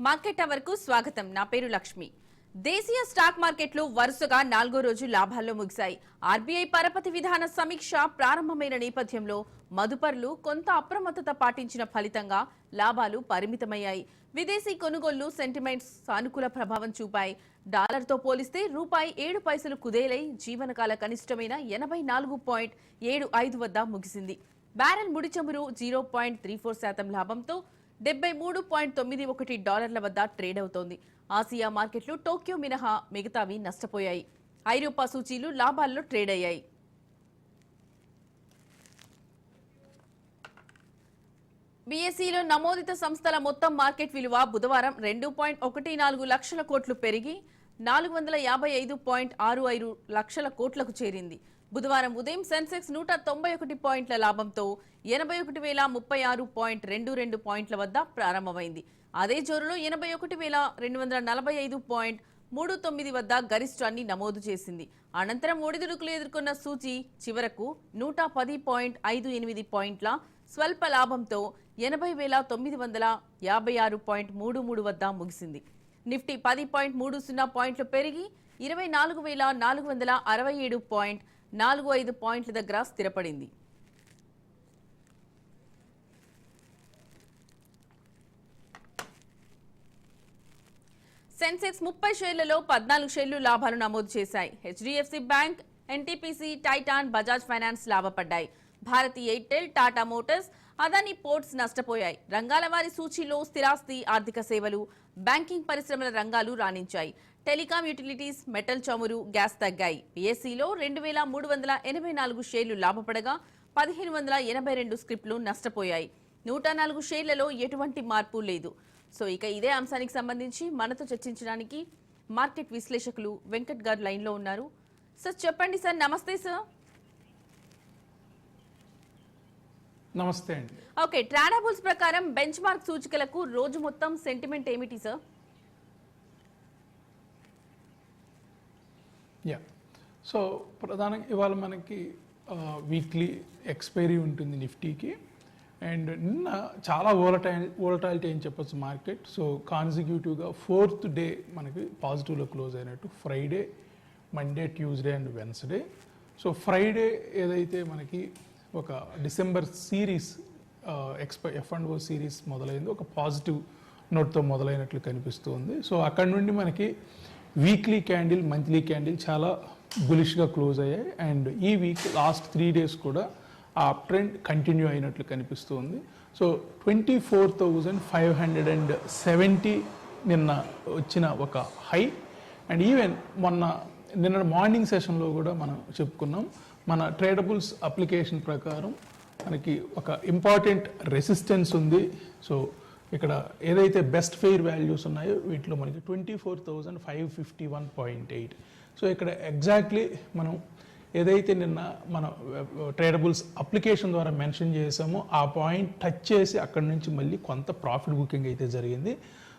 Market అవర్కు స్వాగతం. నా పేరు లక్ష్మి. దేశీయ స్టాక్ మార్కెట్లు వరుసగా నాలుగో రోజు లాభాల్లో ముగిశాయి. ఆర్బీఐ పరపతి విధాన సమీక్ష ప్రారంభమైన నేపథ్యంలో మదుపర్లు కొంత అప్రమత్తత పాటించిన ఫలితంగా లాభాలు పరిమితమయ్యాయి. విదేశీ కొనుగోళ్ళు సెంటిమెంట్స్ సానుకూల ప్రభావం చూపాయి. డాలర్తో పోలిస్తే రూపాయి ఏడు పైసలు కుదేలై జీవనకాల కనిష్టమైన ఎనభై నాలుగు పాయింట్ ఏడు ఐదు వద్ద ముగిసింది. బ్యారెల్ ముడిచమురు జీరో పాయింట్ త్రీ ఫోర్ శాతం లాభంతో డెబ్బై మూడు పాయింట్ తొమ్మిది ఒకటి డాలర్ల వద్ద ట్రేడ్ అవుతోంది. ఆసియా మార్కెట్లు టోక్యో మినహా మిగతావి నష్టపోయాయి. ఐరోపా సూచీలు లాభాల్లో ట్రేడ్ అయ్యాయి. బీఎస్ఈలో నమోదిత సంస్థల మొత్తం మార్కెట్ విలువ బుధవారం రెండు పాయింట్ ఒకటి నాలుగు లక్షల కోట్లు పెరిగి నాలుగు వందల యాభై ఐదు పాయింట్ ఆరు ఐదు లక్షల కోట్లకు చేరింది. బుధవారం ఉదయం సెన్సెక్స్ నూట తొంభై ఒకటి పాయింట్ల లాభంతో ఎనభై ఒకటి వేల ముప్పై ఆరు పాయింట్ రెండు రెండు పాయింట్ల వద్ద ప్రారంభమైంది. అదే జోరులో ఎనభై ఒకటి వేల రెండు వందల నలభై ఐదు పాయింట్ మూడు తొమ్మిది వద్ద గరిష్టాన్ని నమోదు చేసింది. అనంతరం ఒడిదుడుకులు ఎదుర్కొన్న సూచి చివరకు నూట పది పాయింట్ ఐదు ఎనిమిది పాయింట్ల స్వల్ప లాభంతో ఎనభై వేల తొమ్మిది వందల యాభై ఆరు పాయింట్ మూడు మూడు వద్ద ముగిసింది. నిఫ్టీ పది పాయింట్ మూడు సున్నా పాయింట్లు పెరిగి ఇరవై నాలుగు వేల నాలుగు వందల అరవై ఏడు పాయింట్ నాలుగు ఐదు పాయింట్ల దగ్గర స్థిరపడింది. సెన్సెక్స్ ముప్పై షేర్లలో పద్నాలుగు షేర్లు లాభాలు నమోదు చేశాయి. HDFC bank NTPC Titan Bajaj finance లాభపడ్డాయి. Bharti Airtel Tata Motors Adani ports నష్టపోయాయి. రంగాల వారి సూచీలో స్థిరాస్తి ఆర్థిక సేవలు బ్యాంకింగ్ పరిశ్రమల రంగాలు రాణించాయి. టెలికాం యూటిలిటీస్ మెటల్ చమురు గ్యాస్ తగ్గాయి. పిఎస్సిలో రెండు వేల మూడు వందల ఎనభై నాలుగు షేర్లు లాభపడగా పదిహేను వందల ఎనభై రెండు స్క్రిప్ట్లు నష్టపోయాయి. నూట నాలుగు షేర్లలో ఎటువంటి మార్పు లేదు. సో ఇక ఇదే అంశానికి సంబంధించి మనతో చర్చించడానికి మార్కెట్ విశ్లేషకులు వెంకట్ గారు లైన్లో ఉన్నారు. సార్ చెప్పండి సార్ నమస్తే సార్. నమస్తే అండి. ఓకే ట్రాడాబుల్స్ ప్రకారం బెంచ్ మార్క్ సూచికలకు రోజు మొత్తం సెంటిమెంట్ ఏమిటి సార్? యా సో ప్రధానంగా ఇవాళ మనకి వీక్లీ ఎక్స్పైరీ ఉంటుంది నిఫ్టీకి. అండ్ నిన్న చాలా ఓలటైల్ ఓలటాలిటీ అని చెప్పొచ్చు మార్కెట్ సో కాన్సిక్యూటివ్గా ఫోర్త్ డే మనకి పాజిటివ్లో క్లోజ్ అయినట్టు. Friday Monday Tuesday and Wednesday so Friday ఏదైతే మనకి ఒక December series expiry F and O series మొదలైంది ఒక పాజిటివ్ నోట్తో మొదలైనట్లు కనిపిస్తుంది. సో అక్కడ నుండి మనకి వీక్లీ క్యాండిల్ మంత్లీ క్యాండిల్ చాలా బులిష్గా క్లోజ్ అయ్యాయి. అండ్ ఈ వీక్ లాస్ట్ త్రీ డేస్ కూడా ఆ ట్రెండ్ కంటిన్యూ అయినట్లు కనిపిస్తుంది. So twenty four thousand five hundred and seventy నిన్న వచ్చిన ఒక హై అండ్ ఈవెన్ మొన్న నిన్న మార్నింగ్ సెషన్లో కూడా మనం చెప్పుకున్నాం. మన ట్రేడబుల్స్ అప్లికేషన్ ప్రకారం మనకి ఒక ఇంపార్టెంట్ రెసిస్టెన్స్ ఉంది. సో ఇక్కడ ఏదైతే బెస్ట్ ఫెయిర్ వాల్యూస్ ఉన్నాయో వీటిలో మనకి twenty four thousand five fifty one point eight so ఇక్కడ ఎగ్జాక్ట్లీ మనం ఏదైతే నిన్న మన uh, ట్రేడబుల్స్ అప్లికేషన్ ద్వారా మెన్షన్ చేసామో ఆ పాయింట్ టచ్ చేసి అక్కడి నుంచి మళ్ళీ కొంత ప్రాఫిట్ బుకింగ్ అయితే జరిగింది.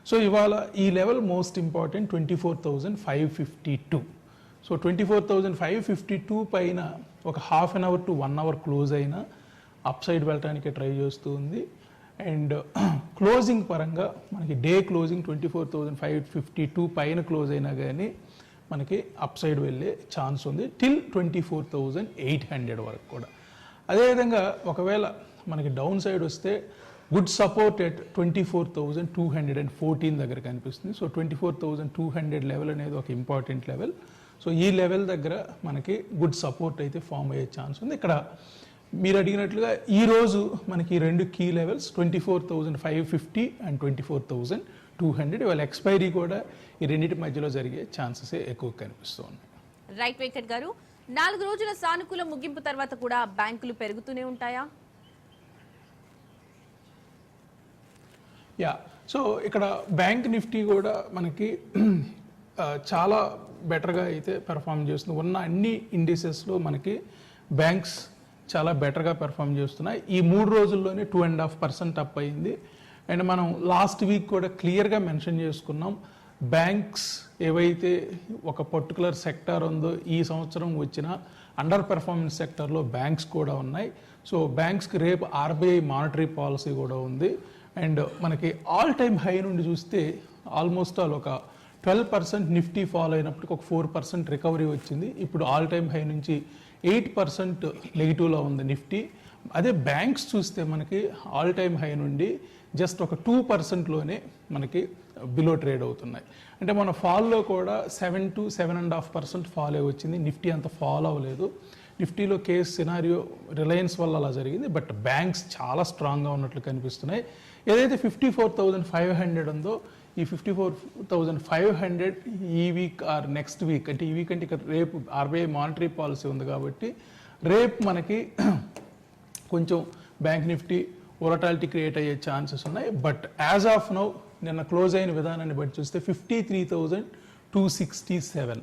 సో ఇవాళ ఈ level most important twenty four thousand five fifty two so twenty four thousand five fifty two పైన ఒక half an hour to one hour close అయినా అప్ సైడ్ వెళ్ళడానికి ట్రై చేస్తూ ఉంది. అండ్ క్లోజింగ్ పరంగా మనకి day closing twenty four thousand five fifty two పైన close అయినా కానీ మనకి అప్ సైడ్ వెళ్ళే ఛాన్స్ ఉంది till twenty four thousand eight hundred వరకు కూడా. అదేవిధంగా ఒకవేళ మనకి డౌన్ సైడ్ వస్తే good support at twenty four thousand two hundred and fourteen దగ్గర కనిపిస్తుంది. So twenty four thousand two hundred level అనేది ఒక ఇంపార్టెంట్ లెవెల్. సో ఈ లెవెల్ దగ్గర మనకి గుడ్ సపోర్ట్ అయితే ఫామ్ అయ్యే ఛాన్స్ ఉంది. ఇక్కడ మీరు అడిగినట్లుగా ఈ రోజు మనకి రెండు key levels twenty four thousand five fifty and twenty four thousand two hundred ఇవాళ ఎక్స్పైరీ కూడా ఈ రెండింటి మధ్యలో జరిగే ఛాన్సెస్ ఎక్కువ కనిపిస్తూ ఉన్నాయి రైట్ వెంకట్ గారు. నాలుగు రోజుల సానుకూల ముగింపు తర్వాత కూడా బ్యాంకులు పెరుగుతూనే ఉంటాయా? యా సో ఇక్కడ బ్యాంక్ నిఫ్టీ కూడా మనకి చాలా బెటర్గా అయితే పెర్ఫామ్ చేస్తుంది. ఉన్న అన్ని ఇండిసెస్లో మనకి బ్యాంక్స్ చాలా బెటర్గా పెర్ఫామ్ చేస్తున్నాయి ఈ మూడు రోజుల్లోనే two and half percent up అయింది. అండ్ మనం లాస్ట్ వీక్ కూడా క్లియర్గా మెన్షన్ చేసుకున్నాం. బ్యాంక్స్ ఏవైతే ఒక పర్టికులర్ సెక్టార్ ఉందో ఈ సంవత్సరం వచ్చిన అండర్ పెర్ఫార్మెన్స్ సెక్టార్లో బ్యాంక్స్ కూడా ఉన్నాయి. సో బ్యాంక్స్కి రేపు ఆర్బీఐ మానిటరీ పాలసీ కూడా ఉంది. అండ్ మనకి ఆల్ టైమ్ హై నుండి చూస్తే ఆల్మోస్ట్ ఆల్ ఒక ట్వెల్వ్ పర్సెంట్ నిఫ్టీ ఫాలో అయినప్పటికీ ఒక ఫోర్ పర్సెంట్ రికవరీ వచ్చింది. ఇప్పుడు ఆల్ టైమ్ హై నుంచి ఎయిట్ పర్సెంట్ నెగిటివ్లో ఉంది నిఫ్టీ. అదే బ్యాంక్స్ చూస్తే మనకి ఆల్ టైమ్ హై నుండి జస్ట్ ఒక టూ పర్సెంట్లోనే మనకి బిలో ట్రేడ్ అవుతున్నాయి. అంటే మన ఫాల్లో కూడా seven to seven and half percent fall అయి వచ్చింది. నిఫ్టీ అంత ఫాలో అవ్వలేదు. నిఫ్టీలో కేస్ సినారియో రిలయన్స్ వల్ల అలా జరిగింది. బట్ బ్యాంక్స్ చాలా స్ట్రాంగ్గా ఉన్నట్లు కనిపిస్తున్నాయి. ఏదైతే fifty four thousand five hundred ఉందో ఈ fifty four thousand five hundred ఈ వీక్ ఆర్ నెక్స్ట్ వీక్ అంటే ఈ వీక్ అంటే ఇక్కడ రేపు ఆర్బీఐ మానిటరీ పాలసీ ఉంది కాబట్టి రేపు మనకి కొంచెం బ్యాంక్ నిఫ్టీ ఒరటాలిటీ క్రియేట్ అయ్యే ఛాన్సెస్ ఉన్నాయి. బట్ యాజ్ ఆఫ్ నౌ నిన్న క్లోజ్ అయిన విధానాన్ని బట్టి చూస్తే fifty three thousand two sixty seven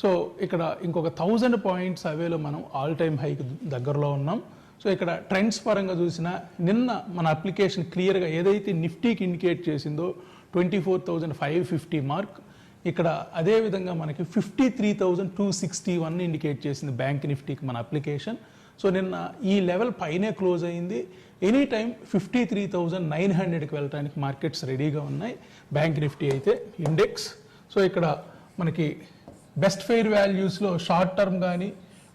so ఇక్కడ ఇంకొక థౌజండ్ పాయింట్స్ అవేలో మనం ఆల్ టైమ్ హైకి దగ్గరలో ఉన్నాం. సో ఇక్కడ ట్రెండ్స్ పరంగా చూసినా నిన్న మన అప్లికేషన్ క్లియర్గా ఏదైతే నిఫ్టీకి ఇండికేట్ చేసిందో twenty four thousand five fifty mark ఇక్కడ అదే విధంగా మనకి fifty three thousand two sixty one indicate చేసింది బ్యాంక్ నిఫ్టీకి మన అప్లికేషన్ సో నిన్న ఈ లెవెల్ పైనే క్లోజ్ అయింది. Any time fifty three thousand nine హండ్రెడ్కి వెళ్ళడానికి మార్కెట్స్ రెడీగా ఉన్నాయి. బ్యాంక్ నిఫ్టీ అయితే ఇండెక్స్ సో ఇక్కడ మనకి బెస్ట్ ఫెయిర్ వాల్యూస్లో షార్ట్ టర్మ్ కానీ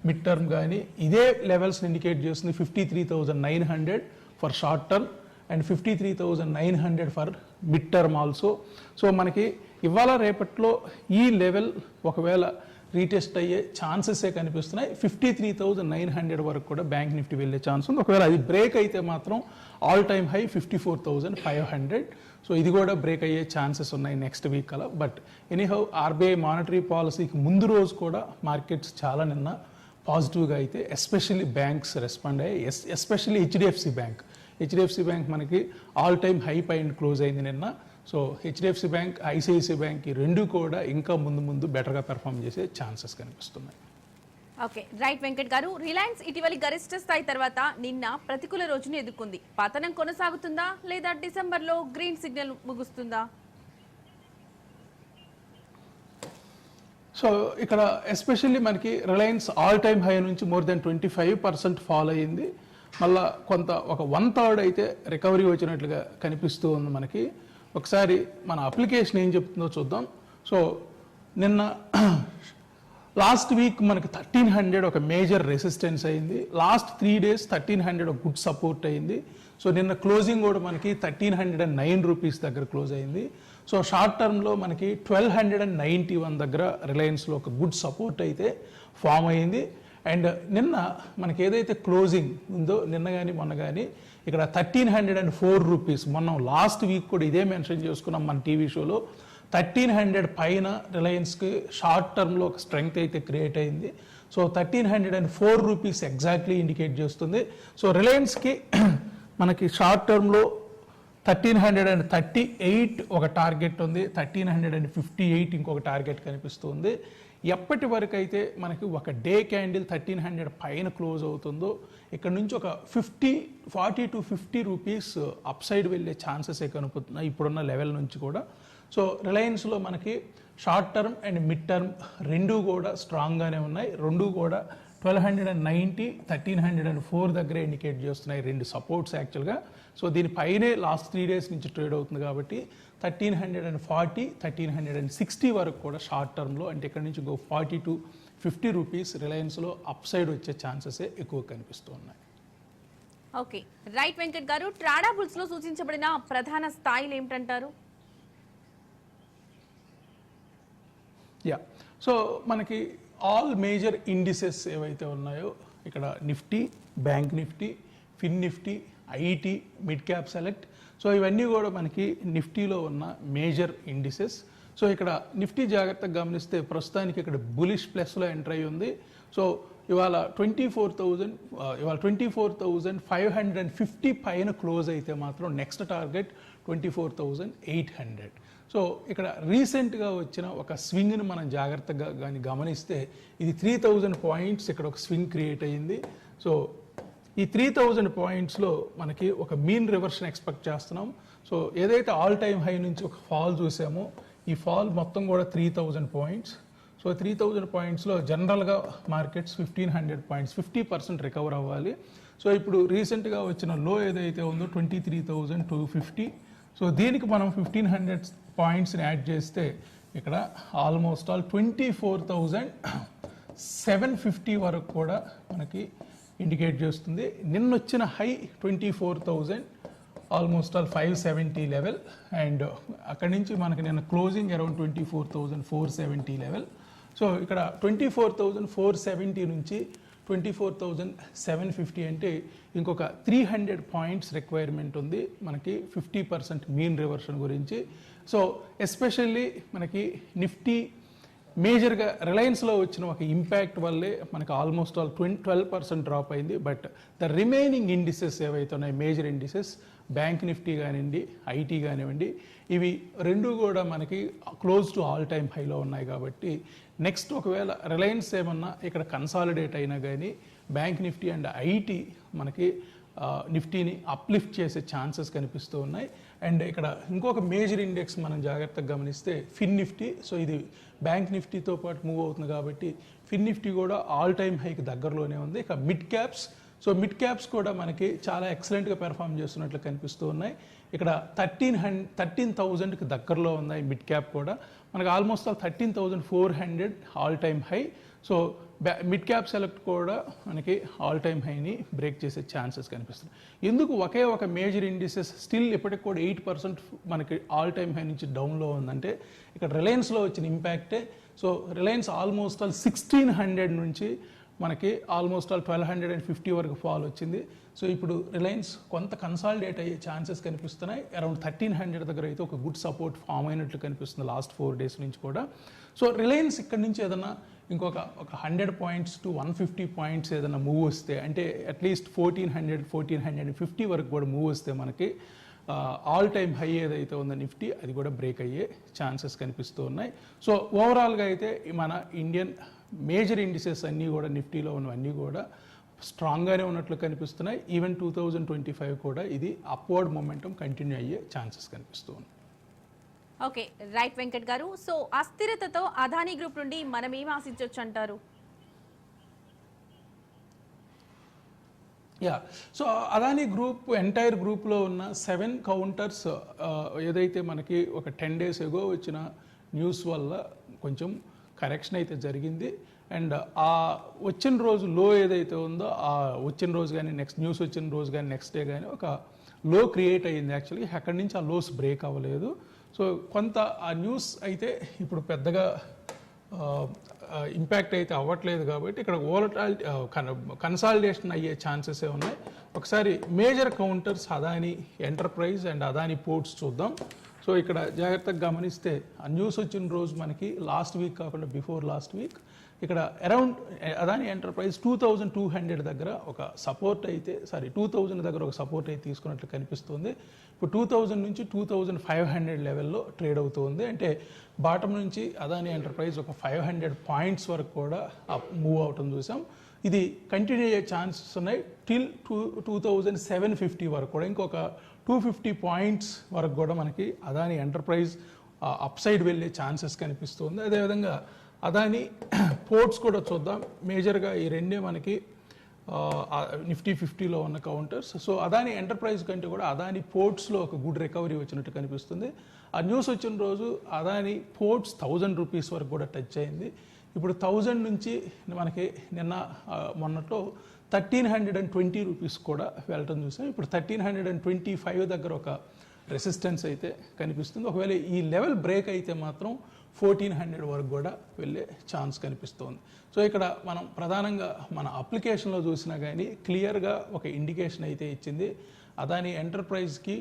మిడ్ టర్మ్ కానీ ఇదే లెవెల్స్ని ఇండికేట్ చేస్తుంది fifty three thousand nine hundred for short term and fifty three thousand nine hundred for mid term also so మనకి ఇవాళ రేపట్లో ఈ లెవెల్ ఒకవేళ రీటెస్ట్ అయ్యే ఛాన్సెసే కనిపిస్తున్నాయి. Fifty three thousand nine hundred వరకు కూడా బ్యాంక్ నిఫ్టీ వెళ్ళే ఛాన్స్ ఉంది. ఒకవేళ అది బ్రేక్ అయితే మాత్రం all time high fifty four thousand five hundred. So ఇది కూడా బ్రేక్ అయ్యే ఛాన్సెస్ ఉన్నాయి నెక్స్ట్ వీక్ అలా. బట్ ఎనీహౌ ఆర్బీఐ మానిటరీ పాలసీకి ముందు రోజు కూడా మార్కెట్స్ చాలా నిన్న పాజిటివ్గా అయితే ఎస్పెషల్లీ బ్యాంక్స్ రెస్పాండ్ అయ్యాయి. Yes especially HDFC bank. HDFC bank మనకి ఆల్ టైమ్ హై పైన క్లోజ్ అయింది నిన్న. So HDFC bank ICICI bank ఈ రెండు కూడా ఇంకా ముందు ముందు బెటర్గా పెర్ఫామ్ చేసే ఛాన్సెస్ కనిపిస్తున్నాయి. ఓకే రైట్ వెంకట్ గారు. రిలయన్స్ ఇటీవలి గరిష్ట స్థాయి తర్వాత నిన్న ప్రతికూల రోజును ఎదుర్కొంది. పతనం కొనసాగుతుందా లేదా డిసెంబర్లో గ్రీన్ సిగ్నల్ ముగుస్తుందా? సో ఇక్కడ ఎస్పెషల్లీ మనకి రిలయన్స్ ఆల్ టైమ్ హై నుంచి more than twenty five percent fall అయ్యింది. మళ్ళా కొంత ఒక వన్ థర్డ్ అయితే రికవరీ వచ్చినట్లుగా కనిపిస్తూ ఉంది మనకి. ఒకసారి మన అప్లికేషన్ ఏం చెప్తుందో చూద్దాం. సో నిన్న లాస్ట్ వీక్ మనకి థర్టీన్ హండ్రెడ్ ఒక మేజర్ రెసిస్టెన్స్ అయింది. Last three days thirteen hundred ఒక గుడ్ సపోర్ట్ అయింది. సో నిన్న క్లోజింగ్ కూడా మనకి thirteen hundred and nine rupees దగ్గర క్లోజ్ అయింది. సో షార్ట్ టర్మ్లో మనకి twelve hundred and ninety one దగ్గర రిలయన్స్లో ఒక గుడ్ సపోర్ట్ అయితే ఫామ్ అయింది. అండ్ నిన్న మనకి ఏదైతే క్లోజింగ్ ఉందో నిన్న కానీ మొన్న కానీ ఇక్కడ thirteen hundred and four rupees మొన్న లాస్ట్ వీక్ కూడా ఇదే మెన్షన్ చేసుకున్నాం మన టీవీ షోలో. థర్టీన్ హండ్రెడ్ పైన రిలయన్స్కి షార్ట్ టర్మ్లో ఒక స్ట్రెంగ్త్ అయితే క్రియేట్ అయింది. So thirteen hundred and four rupees exactly indicate చేస్తుంది. సో రిలయన్స్కి మనకి షార్ట్ టర్మ్లో thirteen hundred and thirty eight ఒక టార్గెట్ ఉంది. Thirteen hundred and fifty eight ఇంకొక టార్గెట్ కనిపిస్తుంది. ఎప్పటి వరకు అయితే మనకి ఒక డే క్యాండిల్ థర్టీన్ హండ్రెడ్ పైన క్లోజ్ అవుతుందో ఇక్కడ నుంచి ఒక fifty forty to fifty rupees up side వెళ్ళే ఛాన్సెస్ కనుపుతున్నాయి ఇప్పుడున్న లెవెల్ నుంచి కూడా. సో రిలయన్స్లో మనకి short term and mid term రెండు కూడా స్ట్రాంగ్గానే ఉన్నాయి. రెండు కూడా twelve hundred and ninety thirteen hundred and four దగ్గర ఇండికేట్ చేస్తున్నాయి రెండు సపోర్ట్స్ యాక్చువల్గా. సో దీనిపైనే లాస్ట్ త్రీ డేస్ నుంచి ట్రేడ్ అవుతుంది కాబట్టి thirteen hundred and forty thirteen hundred and sixty వరకు కూడా షార్ట్ టర్మ్లో అంటే ఇక్కడ నుంచి ఇంకో ఫార్టీ టు ఫిఫ్టీ రూపీస్ రిలయన్స్లో అప్ సైడ్ వచ్చే ఛాన్సెస్ ఎక్కువ కనిపిస్తూ ఉన్నాయి. ఓకే. రైట్ వెంకట్ గారు ట్రాడా బుల్స్లో సూచించబడిన ప్రధాన స్థాయిలు ఏమిటంటారు? యా సో మనకి ఆల్ మేజర్ ఇండిసెస్ ఏవైతే ఉన్నాయో ఇక్కడ Nifty bank Nifty fin Nifty IT mid cap select so ఇవన్నీ కూడా మనకి నిఫ్టీలో ఉన్న మేజర్ ఇండిసెస్. సో ఇక్కడ నిఫ్టీ జాగ్రత్తగా గమనిస్తే ప్రస్తుతానికి ఇక్కడ బులిష్ ప్లస్లో ఎంటర్ అయి ఉంది. సో ఇవాళ ట్వంటీ ఫోర్ థౌజండ్ ఇవాళ twenty four thousand five hundred and fifty పైన క్లోజ్ అయితే మాత్రం next target twenty four thousand eight hundred. So ఇక్కడ రీసెంట్గా వచ్చిన ఒక స్వింగ్ని మనం జాగ్రత్తగా కానీ గమనిస్తే ఇది త్రీ థౌజండ్ పాయింట్స్ ఇక్కడ ఒక స్వింగ్ క్రియేట్ అయ్యింది సో ఈ త్రీ థౌజండ్ పాయింట్స్లో మనకి ఒక మీన్ రివర్షన్ ఎక్స్పెక్ట్ చేస్తున్నాం. సో ఏదైతే ఆల్ టైమ్ హై నుంచి ఒక ఫాల్ చూసామో ఈ ఫాల్ మొత్తం కూడా three thousand points so three thousand పాయింట్స్లో జనరల్గా markets fifteen hundred points fifty percent recover అవ్వాలి. సో ఇప్పుడు రీసెంట్గా వచ్చిన లో ఏదైతే ఉందో twenty three thousand two fifty so దీనికి మనం ఫిఫ్టీన్ హండ్రెడ్ పాయింట్స్ని యాడ్ చేస్తే ఇక్కడ almost all twenty four thousand seven fifty వరకు కూడా మనకి ఇండికేట్ చేస్తుంది. నిన్న వచ్చిన high twenty four thousand almost all five seventy level and అక్కడి నుంచి మనకి నిన్న closing around twenty four thousand four seventy level so ఇక్కడ twenty four thousand four seventy నుంచి twenty four thousand seven fifty అంటే ఇంకొక త్రీ హండ్రెడ్ పాయింట్స్ రిక్వైర్మెంట్ ఉంది. మనకి ఫిఫ్టీ పర్సెంట్ మీన్ రివర్షన్ గురించి. సో ఎస్పెషల్లీ మనకి నిఫ్టీ మేజర్గా రిలయన్స్లో వచ్చిన ఒక ఇంపాక్ట్ వల్లే మనకి almost all twenty twelve percent drop అయింది. బట్ ద రిమైనింగ్ ఇండిసెస్ ఏవైతే ఉన్నాయి మేజర్ ఇండిసెస్ బ్యాంక్ నిఫ్టీ కానివ్వండి ఐటీ కానివ్వండి ఇవి రెండు కూడా మనకి క్లోజ్ టు ఆల్ టైమ్ హైలో ఉన్నాయి కాబట్టి నెక్స్ట్ ఒకవేళ రిలయన్స్ ఏమన్నా ఇక్కడ కన్సాలిడేట్ అయినా కానీ బ్యాంక్ నిఫ్టీ అండ్ ఐటీ మనకి నిఫ్టీని అప్లిఫ్ట్ చేసే ఛాన్సెస్ కనిపిస్తూ ఉన్నాయి. అండ్ ఇక్కడ ఇంకొక మేజర్ ఇండెక్స్ మనం జాగ్రత్తగా గమనిస్తే ఫిన్ నిఫ్టీ. సో ఇది బ్యాంక్ నిఫ్టీతో పాటు మూవ్ అవుతుంది కాబట్టి ఫిన్ నిఫ్టీ కూడా ఆల్ టైమ్ హైకి దగ్గరలోనే ఉంది. ఇక mid caps so mid caps కూడా మనకి చాలా ఎక్సలెంట్గా పెర్ఫామ్ చేస్తున్నట్లు కనిపిస్తూ ఉన్నాయి. ఇక్కడ థర్టీన్ హండ్ థర్టీన్ థౌజండ్కి దగ్గరలో ఉన్నాయి మిడ్ క్యాప్ కూడా. మనకి almost all thirteen thousand four hundred all time high so mid cap select కూడా మనకి ఆల్ టైమ్ హైని బ్రేక్ చేసే ఛాన్సెస్ కనిపిస్తుంది ఎందుకు ఒకే ఒక మేజర్ ఇండిసెస్ స్టిల్ ఇప్పటికి కూడా ఎయిట్ పర్సెంట్ మనకి ఆల్ టైమ్ హై నుంచి డౌన్లో ఉందంటే ఇక్కడ రిలయన్స్లో వచ్చిన ఇంపాక్టే so Reliance almost all sixteen hundred నుంచి మనకి almost all twelve hundred and fifty వరకు ఫాల్ వచ్చింది. సో ఇప్పుడు రిలయన్స్ కొంత కన్సాలిడేట్ అయ్యే ఛాన్సెస్ కనిపిస్తున్నాయి. అరౌండ్ థర్టీన్ హండ్రెడ్ దగ్గర అయితే ఒక గుడ్ సపోర్ట్ ఫామ్ అయినట్లు కనిపిస్తుంది లాస్ట్ ఫోర్ డేస్ నుంచి కూడా. సో రిలయన్స్ ఇక్కడ నుంచి ఏదైనా ఇంకొక ఒక hundred points to one fifty points ఏదైనా మూవ్ వస్తే అంటే at least fourteen hundred fourteen hundred fifty వరకు కూడా మూవ్ వస్తే మనకి ఆల్ టైమ్ హై ఏదైతే ఉందో నిఫ్టీ అది కూడా బ్రేక్ అయ్యే ఛాన్సెస్ కనిపిస్తూ ఉన్నాయి. సో ఓవరాల్గా అయితే మన ఇండియన్ మేజర్ ఇండిసెస్ అన్నీ కూడా నిఫ్టీలో ఉన్నవన్నీ కూడా స్ట్రాంగ్గానే ఉన్నట్లు కనిపిస్తున్నాయి. Even two thousand twenty five కూడా ఇది అప్వర్డ్ మొమెంటం కంటిన్యూ అయ్యే ఛాన్సెస్ కనిపిస్తూ ఉన్నాయి. ఓకే రైట్ వెంకట్ గారు. సో అస్థిరతతో అదానీ గ్రూప్ నుండి మనం ఏం ఆశించవచ్చు అంటారు? Yeah so Adani group entire గ్రూప్లో ఉన్న సెవెన్ కౌంటర్స్ ఏదైతే మనకి ఒక టెన్ డేస్ ఎగో వచ్చిన న్యూస్ వల్ల కొంచెం కరెక్షన్ అయితే జరిగింది. అండ్ ఆ వచ్చిన రోజు లో ఏదైతే ఉందో ఆ వచ్చిన రోజు కానీ నెక్స్ట్ న్యూస్ వచ్చిన రోజు కానీ నెక్స్ట్ డే కానీ ఒక లో క్రియేట్ అయ్యింది. యాక్చువల్గా అక్కడి నుంచి ఆ లోస్ బ్రేక్ అవ్వలేదు. సో కొంత ఆ న్యూస్ అయితే ఇప్పుడు పెద్దగా ఇంపాక్ట్ అయితే అవ్వట్లేదు కాబట్టి ఇక్కడ ఓలటాలిటీ కన్సాలిడేషన్ అయ్యే ఛాన్సెస్ ఉన్నాయి. ఒకసారి major counters Adani enterprise and Adani ports చూద్దాం. సో ఇక్కడ జాగ్రత్తగా గమనిస్తే ఆ న్యూస్ వచ్చిన రోజు మనకి లాస్ట్ వీక్ కాకుండా బిఫోర్ లాస్ట్ వీక్ ఇక్కడ around Adani enterprise two thousand two hundred దగ్గర ఒక సపోర్ట్ అయితే సారీ టూ థౌజండ్ దగ్గర ఒక సపోర్ట్ అయితే తీసుకున్నట్లు కనిపిస్తుంది. ఇప్పుడు టూ థౌజండ్ నుంచి టూ థౌజండ్ ఫైవ్ హండ్రెడ్ లెవెల్లో ట్రేడ్ అవుతుంది. అంటే బాటం నుంచి అదాని ఎంటర్ప్రైజ్ ఒక ఫైవ్ హండ్రెడ్ పాయింట్స్ వరకు కూడా మూవ్ అవటం చూసాం. ఇది కంటిన్యూ అయ్యే ఛాన్సెస్ ఉన్నాయి. Till two two thousand seven fifty వరకు కూడా. ఇంకొక టూ ఫిఫ్టీ పాయింట్స్ వరకు కూడా మనకి అదాని ఎంటర్ప్రైజ్ అప్సైడ్ వెళ్ళే ఛాన్సెస్ కనిపిస్తుంది. అదేవిధంగా అదాని పోర్ట్స్ కూడా చూద్దాం. మేజర్గా ఈ రెండే మనకి నిఫ్టీ ఫిఫ్టీలో ఉన్న కౌంటర్స్. సో అదాని ఎంటర్ప్రైజ్ కంటే కూడా అదాని పోర్ట్స్లో ఒక గుడ్ రికవరీ వచ్చినట్టు కనిపిస్తుంది. ఆ న్యూస్ వచ్చిన రోజు అదాని పోర్ట్స్ థౌజండ్ రూపీస్ వరకు కూడా టచ్ అయింది. ఇప్పుడు థౌజండ్ నుంచి మనకి నిన్న మొన్నట్లో thirteen hundred and twenty rupees కూడా వెళ్ళటం చూసాం. ఇప్పుడు thirteen hundred and twenty five దగ్గర ఒక రెసిస్టెన్స్ అయితే కనిపిస్తుంది. ఒకవేళ ఈ లెవెల్ బ్రేక్ అయితే మాత్రం ఫోర్టీన్ హండ్రెడ్ వరకు కూడా వెళ్ళే ఛాన్స్ కనిపిస్తోంది. సో ఇక్కడ మనం ప్రధానంగా మన అప్లికేషన్లో చూసినా కానీ క్లియర్గా ఒక ఇండికేషన్ అయితే ఇచ్చింది. Adani ఎంటర్ప్రైజ్కి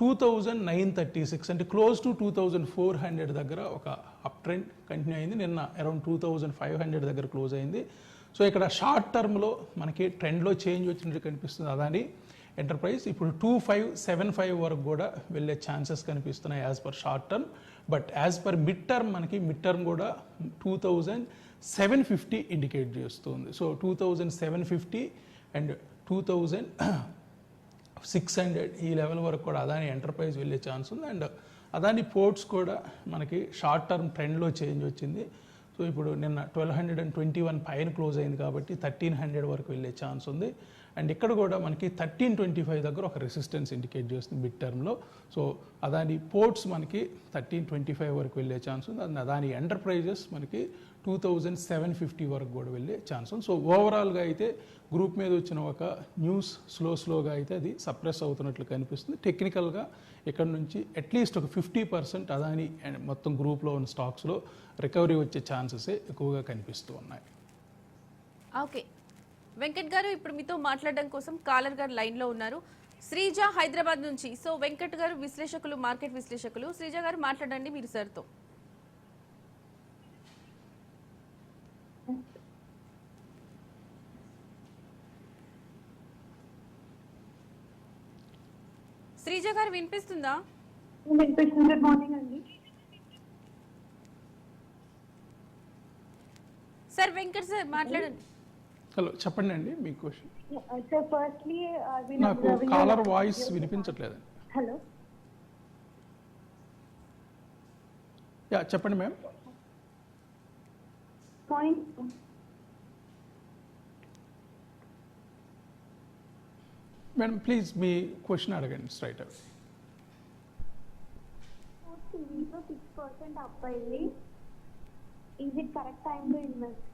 two thousand nine thirty six అంటే close to two thousand four hundred దగ్గర ఒక అప్ ట్రెండ్ కంటిన్యూ అయింది. నిన్న around two thousand five hundred దగ్గర క్లోజ్ అయింది. సో ఇక్కడ షార్ట్ టర్మ్లో మనకి ట్రెండ్లో చేంజ్ వచ్చినట్టు కనిపిస్తుంది. అదాని ఎంటర్ప్రైజ్. ఇప్పుడు టూ ఫైవ్ సెవెన్ ఫైవ్ వరకు కూడా వెళ్ళే ఛాన్సెస్ కనిపిస్తున్నాయి as per short term. But as per mid term మనకి మిడ్ టర్మ్ కూడా two thousand seven fifty indicate చేస్తుంది. So two thousand seven fifty and two thousand six hundred ఈ level వరకు కూడా అదాని ఎంటర్ప్రైజ్ వెళ్ళే ఛాన్స్ ఉంది. అండ్ అదాని పోర్ట్స్ కూడా మనకి షార్ట్ టర్మ్ ట్రెండ్లో చేంజ్ వచ్చింది. సో ఇప్పుడు నిన్న twelve hundred and twenty one పైన క్లోజ్ అయింది కాబట్టి థర్టీన్ హండ్రెడ్ వరకు వెళ్ళే ఛాన్స్ ఉంది. అండ్ ఇక్కడ కూడా మనకి థర్టీన్ ట్వంటీ ఫైవ్ దగ్గర ఒక రెసిస్టెన్స్ ఇండికేట్ చేస్తుంది మిడ్ టర్మ్లో సో అదాని పోర్ట్స్ మనకి థర్టీన్ ట్వంటీ ఫైవ్ వరకు వెళ్ళే ఛాన్స్ ఉంది. అండ్ అదాని ఎంటర్ప్రైజెస్ మనకి టూ థౌజండ్ సెవెన్ ఫిఫ్టీ వరకు కూడా వెళ్ళే ఛాన్స్ ఉంది. సో ఓవరాల్గా అయితే గ్రూప్ మీద వచ్చిన ఒక న్యూస్ స్లో స్లోగా అయితే అది సప్రెస్ అవుతున్నట్లు కనిపిస్తుంది. టెక్నికల్గా ఇక్కడ నుంచి అట్లీస్ట్ ఒక ఫిఫ్టీ పర్సెంట్ అదాని మొత్తం గ్రూప్లో ఉన్న స్టాక్స్లో రికవరీ వచ్చే ఛాన్సెస్ ఎక్కువగా కనిపిస్తూ ఉన్నాయి. ఓకే వెంకట్ గారు ఇప్పుడు మీతో మాట్లాడడం కోసం కాలర్ గారు లైన్లో ఉన్నారు. శ్రీజ హైదరాబాద్ నుంచి. సో వెంకట్ గారు విశ్లేషకులు మార్కెట్ విశ్లేషకులు. శ్రీజ గారు మాట్లాడండి మీరు సార్తో. శ్రీజ గారు వినిపిస్తుందా? వినిపిస్తుంది. గుడ్ మార్నింగ్ అండి. సార్ వెంకట్ సార్ మాట్లాడండి. హలో చెప్పండి అండి మీ క్వశ్చన్ సో ఫస్ట్లీ నాకు కాలర్ వాయిస్ వినిపించట్లేదండి. హలో. యా చెప్పండి మ్యామ్. మేడం ప్లీజ్ మీ క్వశ్చన్ అడగండి straight away six percent up అయింది. Is it correct time to invest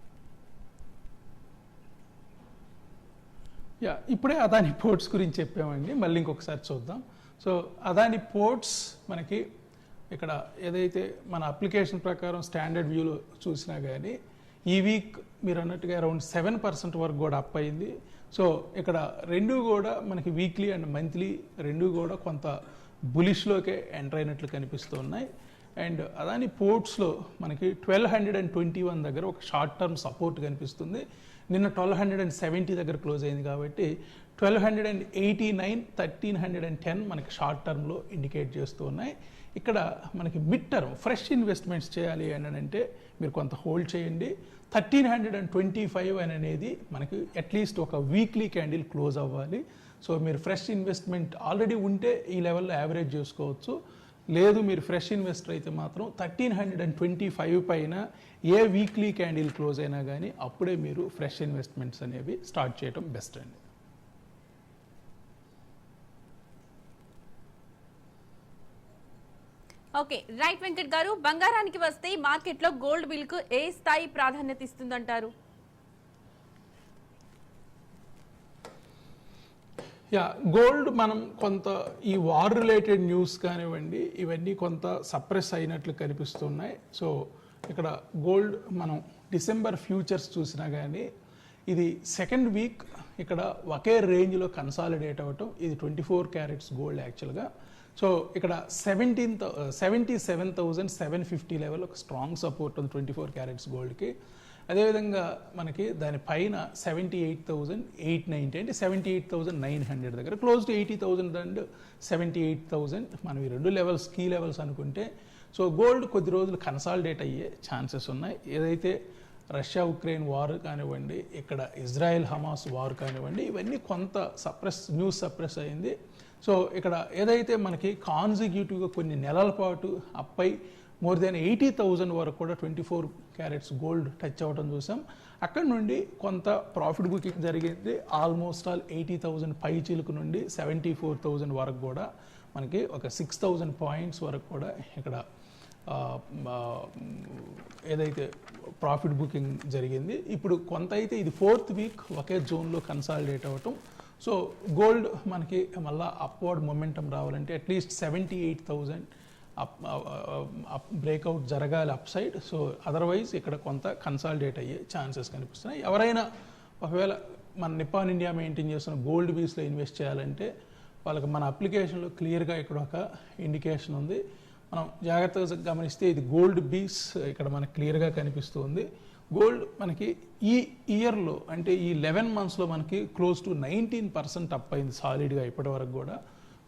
yeah ఇప్పుడే అదాని పోర్ట్స్ గురించి చెప్పామండి. మళ్ళీ ఇంకొకసారి చూద్దాం. సో అదాని పోర్ట్స్ మనకి ఇక్కడ ఏదైతే మన అప్లికేషన్ ప్రకారం స్టాండర్డ్ వ్యూలో చూసినా కానీ ఈ వీక్ మీరు అన్నట్టుగా అరౌండ్ సెవెన్ పర్సెంట్ వరకు కూడా అప్ అయింది. సో ఇక్కడ రెండు కూడా మనకి వీక్లీ అండ్ మంత్లీ రెండు కూడా కొంత బులిష్లోకే ఎంటర్ అయినట్లు కనిపిస్తూ ఉన్నాయి. అండ్ అదాని పోర్ట్స్లో మనకి twelve hundred and twenty one దగ్గర ఒక షార్ట్ టర్మ్ సపోర్ట్ కనిపిస్తుంది. నిన్న ట్వెల్వ్ హండ్రెడ్ అండ్ సెవెంటీ దగ్గర క్లోజ్ అయింది కాబట్టి twelve hundred and eighty nine thirteen hundred and ten మనకి షార్ట్ టర్మ్లో ఇండికేట్ చేస్తూ ఉన్నాయి. ఇక్కడ మనకి మిడ్ టర్మ్ ఫ్రెష్ ఇన్వెస్ట్మెంట్స్ చేయాలి అని అంటే మీరు కొంత హోల్డ్ చేయండి. Thirteen hundred and twenty five అని అనేది మనకి అట్లీస్ట్ ఒక వీక్లీ క్యాండిల్ క్లోజ్ అవ్వాలి. సో మీరు ఫ్రెష్ ఇన్వెస్ట్మెంట్ ఆల్రెడీ ఉంటే ఈ లెవెల్లో యావరేజ్ చేసుకోవచ్చు. లేదు మీరు ఫ్రెష్ ఇన్వెస్టర్ అయితే మాత్రం thirteen hundred and twenty five పైన ఏ వీక్లీ క్యాండిల్ క్లోజ్ అయినా కానీ అప్పుడే మీరు ఫ్రెష్ ఇన్వెస్ట్మెంట్స్ అనేవి స్టార్ట్ చేయడం బెస్ట్ అండి. ఓకే రైట్ వెంకట్ గారు బంగారానికి వస్తే మార్కెట్లో గోల్డ్ బిల్కు ఏ స్థాయి ప్రాధాన్యత ఇస్తుందంటారు? యా గోల్డ్ మనం కొంత ఈ వార్ రిలేటెడ్ న్యూస్ కానివ్వండి ఇవన్నీ కొంత సప్రెస్ అయినట్లు కనిపిస్తున్నాయి. సో ఇక్కడ గోల్డ్ మనం డిసెంబర్ ఫ్యూచర్స్ చూసినా కానీ ఇది సెకండ్ వీక్ ఇక్కడ ఒకే రేంజ్లో కన్సాలిడేట్ అవ్వటం ఇది ట్వంటీ ఫోర్ క్యారెట్స్ గోల్డ్ యాక్చువల్గా. సో ఇక్కడ seventeen seventy seven thousand seven fifty level ఒక స్ట్రాంగ్ సపోర్ట్ ఉంది ట్వంటీ ఫోర్ క్యారెట్స్ గోల్డ్కి. అదేవిధంగా మనకి దాని పైన seventy eight thousand eight ninety అంటే seventy eight thousand nine hundred దగ్గర close to eighty thousand and seventy eight thousand మనం ఈ రెండు లెవెల్స్ కీ లెవెల్స్ అనుకుంటే సో గోల్డ్ కొద్ది రోజులు కన్సాలిడేట్ అయ్యే ఛాన్సెస్ ఉన్నాయి. ఏదైతే రష్యా ఉక్రెయిన్ వార్ కానివ్వండి ఇక్కడ ఇజ్రాయెల్ హమాస్ వార్ కానివ్వండి ఇవన్నీ కొంత సప్రెస్ న్యూస్ సప్రెస్ అయింది. సో ఇక్కడ ఏదైతే మనకి కాన్సిక్యూటివ్గా కొన్ని నెలల పాటు అప్పై మోర్ దెన్ ఎయిటీ థౌజండ్ వరకు కూడా twenty four carats gold touch అవ్వడం చూసాం. అక్కడ నుండి కొంత ప్రాఫిట్ బుకింగ్ జరిగింది. ఆల్మోస్ట్ ఆల్ ఎయిటీ థౌజండ్ పై చిలుకు నుండి సెవెంటీ ఫోర్ థౌజండ్ వరకు కూడా మనకి ఒక సిక్స్ థౌజండ్ పాయింట్స్ వరకు కూడా ఇక్కడ ఏదైతే ప్రాఫిట్ బుకింగ్ జరిగింది. ఇప్పుడు కొంత అయితే ఇది ఫోర్త్ వీక్ ఒకే జోన్లో కన్సాలిడేట్ అవ్వటం. సో గోల్డ్ మనకి మళ్ళీ అప్వర్డ్ మొమెంటం రావాలంటే at least seventy eight thousand up up breakout జరగాలి అప్ సైడ్ సో అదర్వైజ్ ఇక్కడ కొంత కన్సాలిడేట్ అయ్యే ఛాన్సెస్ కనిపిస్తున్నాయి. ఎవరైనా ఒకవేళ మన నిపాన్ ఇండియా మెయింటైన్ చేస్తున్న గోల్డ్ బీస్లో ఇన్వెస్ట్ చేయాలంటే వాళ్ళకి మన అప్లికేషన్లో క్లియర్గా ఇక్కడ ఒక ఇండికేషన్ ఉంది. మనం జాగ్రత్తగా గమనిస్తే ఇది గోల్డ్ బీస్ ఇక్కడ మనకు క్లియర్గా కనిపిస్తుంది గోల్డ్ మనకి ఈ ఇయర్లో అంటే ఈ లెవెన్ మంత్స్లో మనకి close to nineteen percent up అయింది సాలిడ్గా ఇప్పటి వరకు కూడా.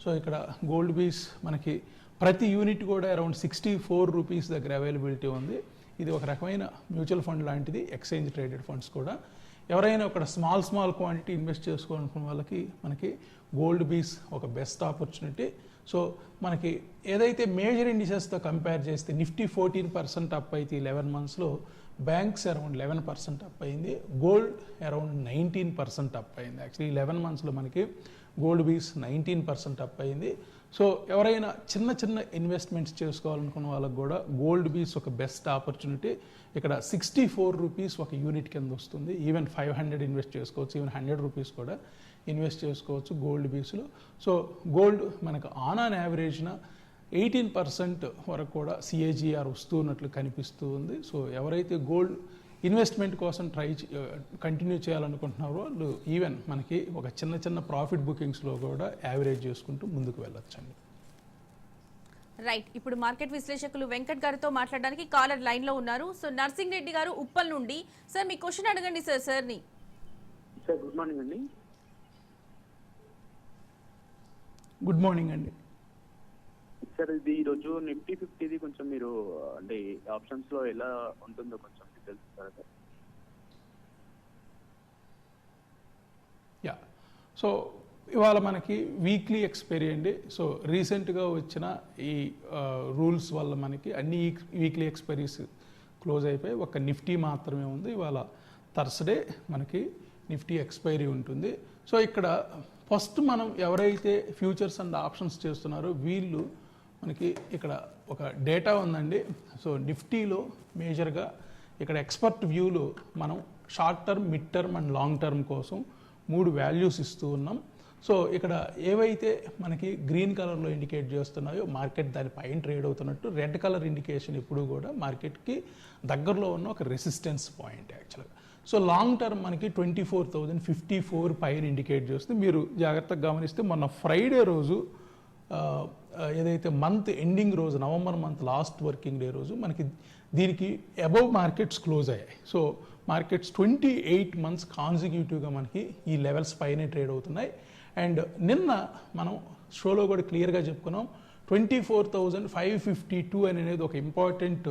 సో ఇక్కడ గోల్డ్ బీస్ మనకి ప్రతి యూనిట్ కూడా అరౌండ్ సిక్స్టీ ఫోర్ రూపీస్ దగ్గర అవైలబిలిటీ ఉంది. ఇది ఒక రకమైన మ్యూచువల్ ఫండ్ లాంటిది ఎక్స్చేంజ్ ట్రేడెడ్ ఫండ్స్ కూడా. ఎవరైనా ఒక స్మాల్ స్మాల్ క్వాంటిటీ ఇన్వెస్ట్ చేసుకోవాలనుకున్న వాళ్ళకి మనకి గోల్డ్ బీస్ ఒక బెస్ట్ ఆపర్చునిటీ సో మనకి ఏదైతే మేజర్ ఇండిసెస్తో కంపేర్ చేస్తే నిఫ్టీ ఫోర్టీన్ పర్సెంట్ అప్ అయితే లెవెన్ మంత్స్లో banks around eleven percent up అయింది. Gold around nineteen percent up అయింది. యాక్చువల్లీ లెవెన్ మంత్స్లో మనకి gold bees nineteen percent up అయింది. సో ఎవరైనా చిన్న చిన్న ఇన్వెస్ట్మెంట్స్ చేసుకోవాలనుకున్న వాళ్ళకి కూడా గోల్డ్ బీస్ ఒక బెస్ట్ ఆపర్చునిటీ ఇక్కడ సిక్స్టీ ఫోర్ రూపీస్ ఒక యూనిట్ కింద వస్తుంది. ఈవెన్ ఫైవ్ హండ్రెడ్ ఇన్వెస్ట్ చేసుకోవచ్చు. ఈవెన్ హండ్రెడ్ రూపీస్ కూడా ఇన్వెస్ట్ చేసుకోవచ్చు గోల్డ్ బీస్లో సో గోల్డ్ మనకు ఆన్ ఆన్ యావరేజ్న ఎయిటీన్ పర్సెంట్ వరకు కూడా సిఏజీఆర్ వస్తున్నట్లు కనిపిస్తూ ఉంది. సో ఎవరైతే గోల్డ్ ఇన్వెస్ట్మెంట్ కోసం ట్రై కంటిన్యూ చేయాలనుకుంటున్నారో వాళ్ళు ఈవెన్ మనకి ఒక చిన్న చిన్న ప్రాఫిట్ బుకింగ్స్లో కూడా యావరేజ్ చేసుకుంటూ ముందుకు వెళ్ళొచ్చండి. రైట్. ఇప్పుడు మార్కెట్ విశ్లేషకులు వెంకట్ గారితో మాట్లాడడానికి కాలర్ లైన్లో ఉన్నారు. సో నర్సింగ్ రెడ్డి గారు ఉప్పల్ నుండి. సార్ మీ క్వశ్చన్ అడగండి సార్ సార్ని. సార్ గుడ్ మార్నింగ్ అండి. గుడ్ మార్నింగ్ అండి. సార్ ఇది ఈరోజు నిఫ్టీ ఫిఫ్టీది కొంచెం మీరు అంటే ఆప్షన్స్లో ఎలా ఉంటుందో కొంచెం డీటెయిల్స్ యా సో ఇవాళ మనకి వీక్లీ ఎక్స్పైరీ అండి సో రీసెంట్గా వచ్చిన ఈ రూల్స్ వల్ల మనకి అన్ని వీక్లీ ఎక్స్పైరీస్ క్లోజ్ అయిపోయి ఒక నిఫ్టీ మాత్రమే ఉంది. ఇవాళ థర్స్డే మనకి నిఫ్టీ ఎక్స్పైరీ ఉంటుంది. సో ఇక్కడ ఫస్ట్ మనం ఎవరైతే ఫ్యూచర్స్ అండ్ ఆప్షన్స్ చేస్తున్నారో వీళ్ళు మనకి ఇక్కడ ఒక డేటా ఉందండి. సో నిఫ్టీలో మేజర్గా ఇక్కడ ఎక్స్పర్ట్ వ్యూలు మనం short term mid term and long term కోసం మూడు వాల్యూస్ ఇస్తూ ఉన్నాం. సో ఇక్కడ ఏవైతే మనకి గ్రీన్ కలర్లో ఇండికేట్ చేస్తున్నాయో మార్కెట్ దాని పైన ట్రేడ్ అవుతున్నట్టు రెడ్ కలర్ ఇండికేషన్ ఇప్పుడు కూడా మార్కెట్కి దగ్గరలో ఉన్న ఒక రెసిస్టెన్స్ పాయింట్ యాక్చువల్గా సో లాంగ్ టర్మ్ మనకి twenty four thousand fifty four పైన ఇండికేట్ చేస్తుంది. మీరు జాగ్రత్తగా గమనిస్తే మొన్న ఫ్రైడే రోజు ఏదైతే మంత్ ఎండింగ్ రోజు November month last working day రోజు మనకి దీనికి అబవ్ మార్కెట్స్ క్లోజ్ అయ్యాయి. So markets twenty eight months కాన్సిక్యూటివ్గా మనకి ఈ లెవెల్స్ పైనే ట్రేడ్ అవుతున్నాయి. అండ్ నిన్న మనం షోలో కూడా క్లియర్గా చెప్పుకున్నాం twenty four thousand five fifty two అనేది ఒక ఇంపార్టెంట్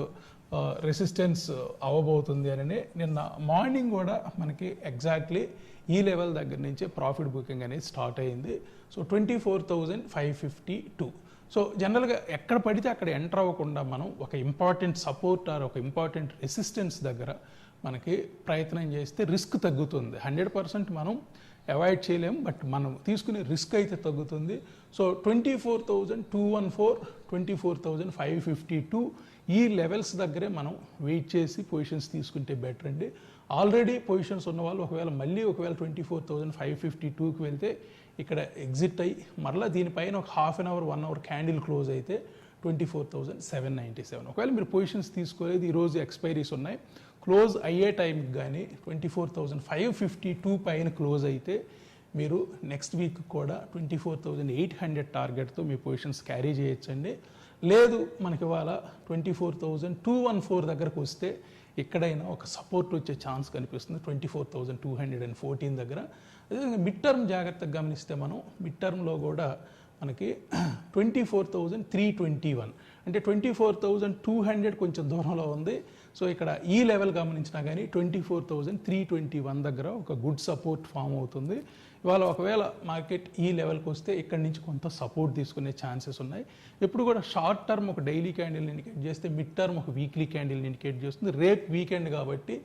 రెసిస్టెన్స్ అవ్వబోతుంది అని నిన్న మార్నింగ్ కూడా మనకి ఎగ్జాక్ట్లీ ఈ లెవెల్ దగ్గర నుంచే ప్రాఫిట్ బుకింగ్ అనేది స్టార్ట్ అయింది. So twenty four thousand five fifty two so జనరల్గా ఎక్కడ పడితే అక్కడ ఎంటర్ అవ్వకుండా మనం ఒక ఇంపార్టెంట్ సపోర్ట్ ఆర్ ఒక ఇంపార్టెంట్ రెసిస్టెన్స్ దగ్గర మనకి ప్రయత్నం చేస్తే రిస్క్ తగ్గుతుంది. హండ్రెడ్ పర్సెంట్ మనం అవాయిడ్ చేయలేం బట్ మనం తీసుకునే రిస్క్ అయితే తగ్గుతుంది. So twenty four thousand two one four twenty four thousand five fifty two ఈ లెవెల్స్ దగ్గరే మనం వెయిట్ చేసి పొజిషన్స్ తీసుకుంటే బెటర్ అండి. ఆల్రెడీ పొజిషన్స్ ఉన్న వాళ్ళు ఒకవేళ మళ్ళీ ఒకవేళ twenty four thousand five fifty టూకి వెళ్తే ఇక్కడ ఎగ్జిట్ అయ్యి మరలా దీనిపైన ఒక half an hour one hour candle close అయితే twenty four thousand seven ninety seven ఒకవేళ మీరు పొజిషన్స్ తీసుకోలేదు ఈరోజు ఎక్స్పైరీస్ ఉన్నాయి. క్లోజ్ అయ్యే టైంకి కానీ twenty four thousand five fifty two పైన క్లోజ్ అయితే మీరు నెక్స్ట్ వీక్ కూడా twenty four thousand eight hundred టార్గెట్తో మీ పొజిషన్స్ క్యారీ చేయొచ్చండి. లేదు మనకి ఇవాళ twenty four thousand two one four దగ్గరకు వస్తే ఎక్కడైనా ఒక సపోర్ట్ వచ్చే ఛాన్స్ కనిపిస్తుంది twenty four thousand two hundred and fourteen దగ్గర. అదేవిధంగా మిడ్ టర్మ్ జాగ్రత్తగా గమనిస్తే మనం మిడ్ టర్మ్లో కూడా మనకి twenty four thousand three twenty one అంటే twenty four thousand two hundred కొంచెం దూరంలో ఉంది. సో ఇక్కడ ఈ లెవెల్ గమనించినా కానీ twenty four thousand three twenty one దగ్గర ఒక గుడ్ సపోర్ట్ ఫామ్ అవుతుంది. ఇవాళ ఒకవేళ మార్కెట్ ఈ లెవెల్కి వస్తే ఇక్కడి నుంచి కొంత సపోర్ట్ తీసుకునే ఛాన్సెస్ ఉన్నాయి. ఎప్పుడు కూడా షార్ట్ టర్మ్ ఒక డైలీ క్యాండిల్ ఇండికేట్ చేస్తే మిడ్ టర్మ్ ఒక వీక్లీ క్యాండిల్ ఇండికేట్ చేస్తుంది. రేపు వీకెండ్ కాబట్టి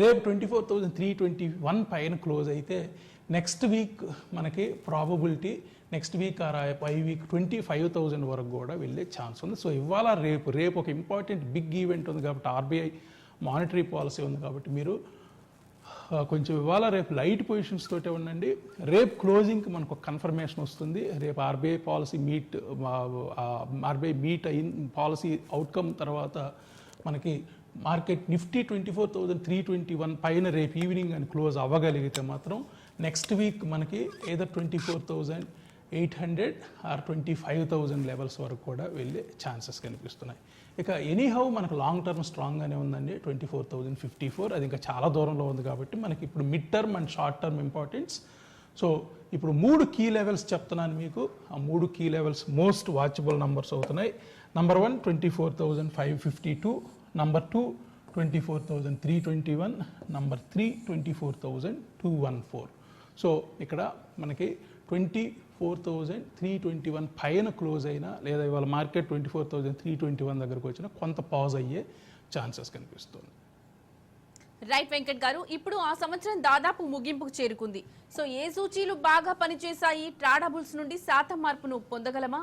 రేపు twenty four thousand three twenty one పైన క్లోజ్ అయితే నెక్స్ట్ వీక్ మనకి ప్రాబబిలిటీ నెక్స్ట్ వీక్ ఆర్ పై వీక్ ట్వంటీ ఫైవ్ థౌజండ్ వరకు కూడా వెళ్ళే ఛాన్స్ ఉంది. సో ఇవాళ రేపు రేపు ఒక ఇంపార్టెంట్ బిగ్ ఈవెంట్ ఉంది కాబట్టి ఆర్బీఐ మానిటరీ పాలసీ ఉంది కాబట్టి మీరు కొంచెం ఇవాళ రేపు లైట్ పొజిషన్స్ తోటే ఉండండి. రేపు క్లోజింగ్కి మనకు ఒక కన్ఫర్మేషన్ వస్తుంది. రేపు RBI policy meet RBI meet అయిన పాలసీ అవుట్కమ్ తర్వాత మనకి market Nifty twenty four thousand three twenty one పైన రేపు ఈవినింగ్ అని క్లోజ్ అవ్వగలిగితే మాత్రం నెక్స్ట్ వీక్ మనకి ఏదో twenty four thousand eight hundred or twenty five thousand levels వరకు కూడా వెళ్ళే ఛాన్సెస్ కనిపిస్తున్నాయి. ఇక ఎనీహౌ మనకు లాంగ్ టర్మ్ స్ట్రాంగ్గానే ఉందండి. Twenty four thousand fifty four అది ఇంకా చాలా దూరంలో ఉంది కాబట్టి మనకి ఇప్పుడు mid term and short term importance so ఇప్పుడు మూడు కీ లెవెల్స్ చెప్తున్నాను మీకు. ఆ మూడు key levels most watchable numbers అవుతున్నాయి. Number one twenty four thousand five fifty two number two twenty four thousand three twenty one number three twenty four thousand two one four so ఇక్కడ మనకి twenty four thousand three twenty one పైన close అయినా లేదా ఇవాళ market twenty four thousand three twenty one దగ్గరకు వచ్చినా కొంత pause అయ్యే ఛాన్సెస్ కనిపిస్తుంది. రైట్ వెంకట్ గారు. ఇప్పుడు ఆ సంవత్సరం దాదాపు ముగింపుకు చేరుకుంది. సో ఏ సూచీలు బాగా పనిచేశాయి? ట్రాడబుల్స్ నుండి శాతం మార్పును పొందగలమా?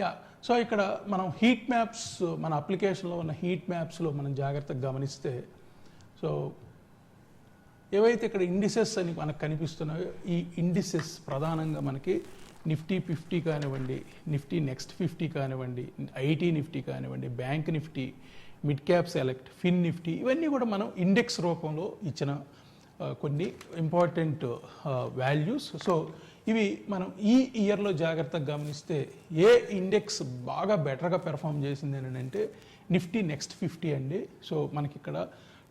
యా సో ఇక్కడ మనం హీట్ మ్యాప్స్ మన అప్లికేషన్లో ఉన్న హీట్ మ్యాప్స్లో మనం జాగ్రత్తగా గమనిస్తే సో ఏవైతే ఇక్కడ ఇండిసెస్ అని మనకు కనిపిస్తున్నాయో ఈ ఇండిసెస్ ప్రధానంగా మనకి నిఫ్టీ ఫిఫ్టీ కానివ్వండి నిఫ్టీ నెక్స్ట్ ఫిఫ్టీ కానివ్వండి ఐటీ నిఫ్టీ కానివ్వండి bank Nifty mid cap select fin Nifty ఇవన్నీ కూడా మనం ఇండెక్స్ రూపంలో ఇచ్చిన కొన్ని ఇంపార్టెంట్ వాల్యూస్. సో ఇవి మనం ఈ ఇయర్లో జాగ్రత్తగా గమనిస్తే ఏ ఇండెక్స్ బాగా బెటర్గా పెర్ఫామ్ చేసింది అని అంటే నిఫ్టీ నెక్స్ట్ ఫిఫ్టీ అండి. సో మనకి ఇక్కడ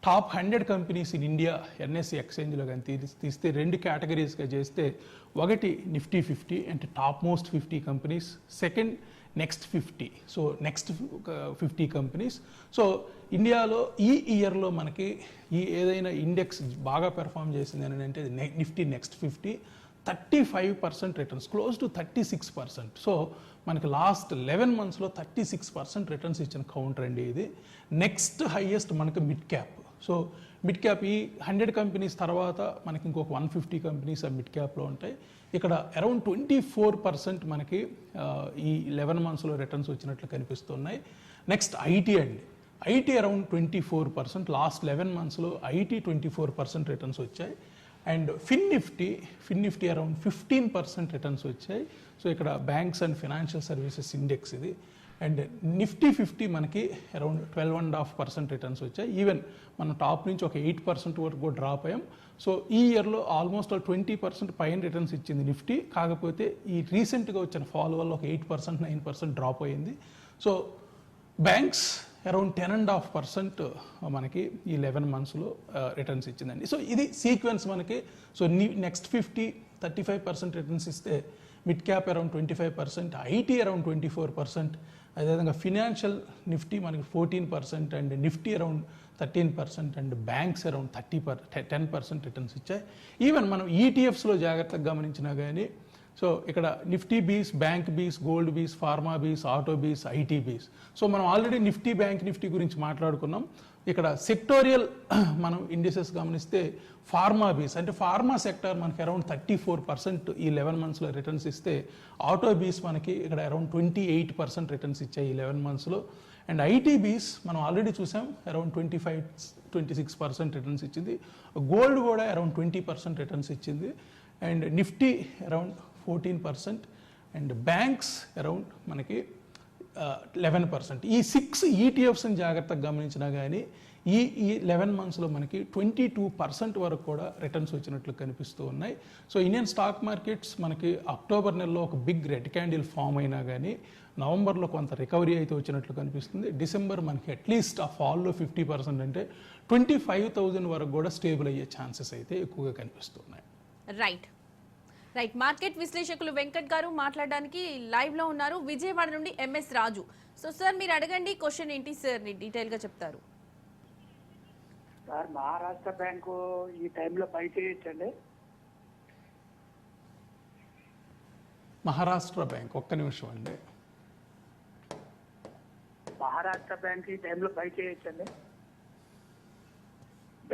top hundred companies in India NSE ఎక్స్చేంజ్లో కానీ తీస్తే రెండు కేటగిరీస్గా చేస్తే ఒకటి నిఫ్టీ ఫిఫ్టీ అంటే top most fifty companies second next fifty. So next fifty companies. So ఇండియాలో ఈ ఇయర్లో మనకి ఈ ఏదైనా ఇండెక్స్ బాగా పెర్ఫామ్ చేసింది అని అంటే Nifty next fifty thirty five percent returns close to thirty six percent. So మనకి లాస్ట్ లెవెన్ మంత్స్లో థర్టీ సిక్స్ పర్సెంట్ రిటర్న్స్ ఇచ్చిన కౌంటర్ అండి ఇది. నెక్స్ట్ హైయెస్ట్ మనకి mid cap. So mid cap ఈ హండ్రెడ్ కంపెనీస్ తర్వాత మనకి ఇంకొక వన్ ఫిఫ్టీ కంపెనీస్ ఆ మిడ్ క్యాప్లో ఉంటాయి. ఇక్కడ అరౌండ్ ట్వంటీ ఫోర్ పర్సెంట్ మనకి ఈ లెవెన్ మంత్స్లో రిటర్న్స్ వచ్చినట్లు కనిపిస్తున్నాయి. నెక్స్ట్ ఐటీ అండి. IT around twenty four percent last eleven మంత్స్లో IT twenty four percent returns వచ్చాయి. And fin Nifty fin Nifty around fifteen percent returns వచ్చాయి. సో ఇక్కడ banks and financial services index ఇది. And Nifty fifty మనకి around twelve and half percent returns వచ్చాయి. Even మనం top నుంచి ఒక eight percent వరకు కూడా డ్రాప్ అయ్యాం. సో ఈ ఇయర్లో ఆల్మోస్ట్ ట్వంటీ పర్సెంట్ పైన రిటర్న్స్ ఇచ్చింది నిఫ్టీ. కాకపోతే ఈ రీసెంట్గా వచ్చిన ఫాల్ వల్ల ఒక eight percent nine percent drop అయింది so banks around ten and half percent మనకి ఈ లెవెన్ మంత్స్లో రిటర్న్స్ ఇచ్చిందండి. సో ఇది సీక్వెన్స్ మనకి. So next fifty thirty five percent returns ఇస్తే mid cap around twenty five percent IT around twenty four percent అదేవిధంగా financial Nifty మనకి fourteen percent and Nifty around thirteen percent and banks around thirty per ten percent returns ఇచ్చాయి. Even మనం ఈటీఎఫ్స్లో జాగ్రత్తగా గమనించినా కానీ so ఇక్కడ నిఫ్టీ బీస్ బ్యాంక్ బీస్ గోల్డ్ బీస్ ఫార్మా బీస్ ఆటో బీస్ ఐటీ బీస్ సో మనం ఆల్రెడీ నిఫ్టీ బ్యాంక్ నిఫ్టీ గురించి మాట్లాడుకున్నాం. ఇక్కడ సెక్టోరియల్ మనం ఇండిసెస్ గమనిస్తే ఫార్మా బీస్ అంటే ఫార్మా సెక్టర్ మనకి అరౌండ్ థర్టీ ఫోర్ పర్సెంట్ ఈ లెవెన్ మంత్స్లో రిటర్న్స్ ఇస్తే ఆటో బీస్ మనకి ఇక్కడ around twenty eight percent returns ఇచ్చాయి ఈ లెవెన్ మంత్స్లో అండ్ ఐటీ బీస్ మనం ఆల్రెడీ చూసాం around twenty five twenty six percent returns ఇచ్చింది. గోల్డ్ కూడా అరౌండ్ ట్వంటీ పర్సెంట్ రిటర్న్స్ ఇచ్చింది. And Nifty around fourteen percent and banks around మనకి లెవెన్ పర్సెంట్. ఈ సిక్స్ ఈటీఎఫ్స్ని జాగ్రత్తగా గమనించినా కానీ ఈ ఈ లెవెన్ మంత్స్లో మనకి ట్వంటీ టూ పర్సెంట్ వరకు కూడా రిటర్న్స్ వచ్చినట్లు కనిపిస్తూ ఉన్నాయి. సో ఇండియన్ స్టాక్ మార్కెట్స్ మనకి అక్టోబర్ నెలలో ఒక బిగ్ రెడ్ క్యాండిల్ ఫామ్ అయినా కానీ నవంబర్లో కొంత రికవరీ అయితే వచ్చినట్లు కనిపిస్తుంది. డిసెంబర్ మనకి అట్లీస్ట్ ఆ ఫాల్లో ఫిఫ్టీ పర్సెంట్ అంటే ట్వంటీ ఫైవ్ థౌజండ్ వరకు కూడా స్టేబుల్ అయ్యే ఛాన్సెస్ అయితే ఎక్కువగా కనిపిస్తున్నాయి. రైట్ రైట్ మార్కెట్ విశ్లేషకులు వెంకట్ గారు మాట్లాడడానికి లైవ్లో ఉన్నారు. విజయవాడ నుండి ఎంఎస్ రాజు. సో సార్ మీరు అడగండి క్వశ్చన్ ఏంటి సార్ డీటెయిల్గా చెప్తారు. సార్ మహారాష్ట్ర బ్యాంకు ఈ టైంలో పై చేయొచ్చండి. మహారాష్ట్ర బ్యాంక్ ఒక్క నిమిషం అండి. మహారాష్ట్ర బ్యాంక్ ఈ టైంలో పై చేయొచ్చండి.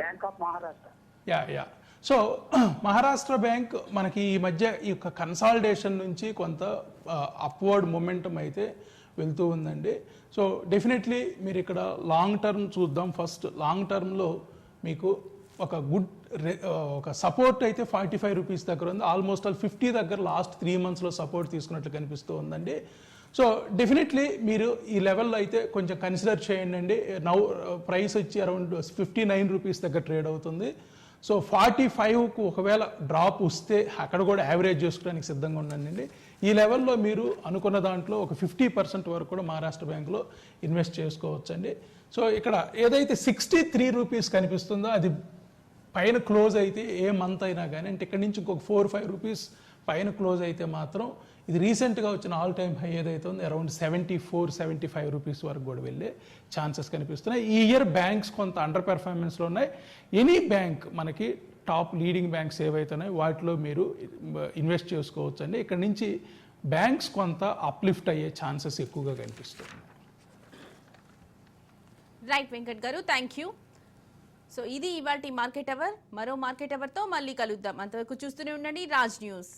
Bank of Maharashtra. Yeah yeah. So Maharashtra bank మనకి ఈ మధ్య ఈ యొక్క కన్సాలిడేషన్ నుంచి కొంత అప్వర్డ్ మొమెంటం అయితే వెళ్తూ ఉందండి. సో డెఫినెట్లీ మీరు ఇక్కడ లాంగ్ టర్మ్ చూద్దాం. ఫస్ట్ లాంగ్ టర్మ్లో మీకు ఒక గుడ్ ఒక సపోర్ట్ అయితే ఫార్టీ ఫైవ్ రూపీస్ దగ్గర ఉంది. ఆల్మోస్ట్ ఆల్ ఫిఫ్టీ దగ్గర లాస్ట్ త్రీ మంత్స్లో సపోర్ట్ తీసుకున్నట్లు కనిపిస్తూ ఉందండి. సో డెఫినెట్లీ మీరు ఈ లెవెల్లో అయితే కొంచెం కన్సిడర్ చేయండి అండి నౌ ప్రైస్ వచ్చి అరౌండ్ ఫిఫ్టీ నైన్ రూపీస్ దగ్గర ట్రేడ్ అవుతుంది. సో ఫార్టీ ఫైవ్కు ఒకవేళ డ్రాప్ వస్తే అక్కడ కూడా యావరేజ్ చేసుకోవడానికి సిద్ధంగా ఉండండి ఈ లెవెల్లో మీరు అనుకున్న దాంట్లో ఒక ఫిఫ్టీ పర్సెంట్ వరకు కూడా మహారాష్ట్ర బ్యాంకులో ఇన్వెస్ట్ చేసుకోవచ్చండి. సో ఇక్కడ ఏదైతే సిక్స్టీ త్రీ రూపీస్ కనిపిస్తుందో అది పైన క్లోజ్ అయితే ఏ మంత్ అయినా కానీ అంటే ఇక్కడ నుంచి ఇంకొక ఫోర్ ఫైవ్ రూపీస్ పైన క్లోజ్ అయితే మాత్రం ఇది రీసెంట్గా వచ్చిన ఆల్ టైమ్ హై ఏదైతే ఉంది around seventy four seventy five rupees వరకు కూడా వెళ్ళే ఛాన్సెస్ కనిపిస్తున్నాయి. ఈ ఇయర్ బ్యాంక్స్ కొంత అండర్ పెర్ఫార్మెన్స్లో ఉన్నాయి. ఎనీ బ్యాంక్ మనకి టాప్ లీడింగ్ బ్యాంక్స్ ఏవైతున్నాయో వాటిలో మీరు ఇన్వెస్ట్ చేసుకోవచ్చు అండి ఇక్కడ నుంచి బ్యాంక్స్ కొంత అప్లిఫ్ట్ అయ్యే ఛాన్సెస్ ఎక్కువగా కనిపిస్తుంది రైట్ వెంకట్ గారు థ్యాంక్ యూ సో ఇది ఇవాటి మార్కెట్ అవర్ మరో మార్కెట్ అవర్తో మళ్ళీ కలుద్దాం. అంతవరకు చూస్తూనే ఉండండి. రాజ్ న్యూస్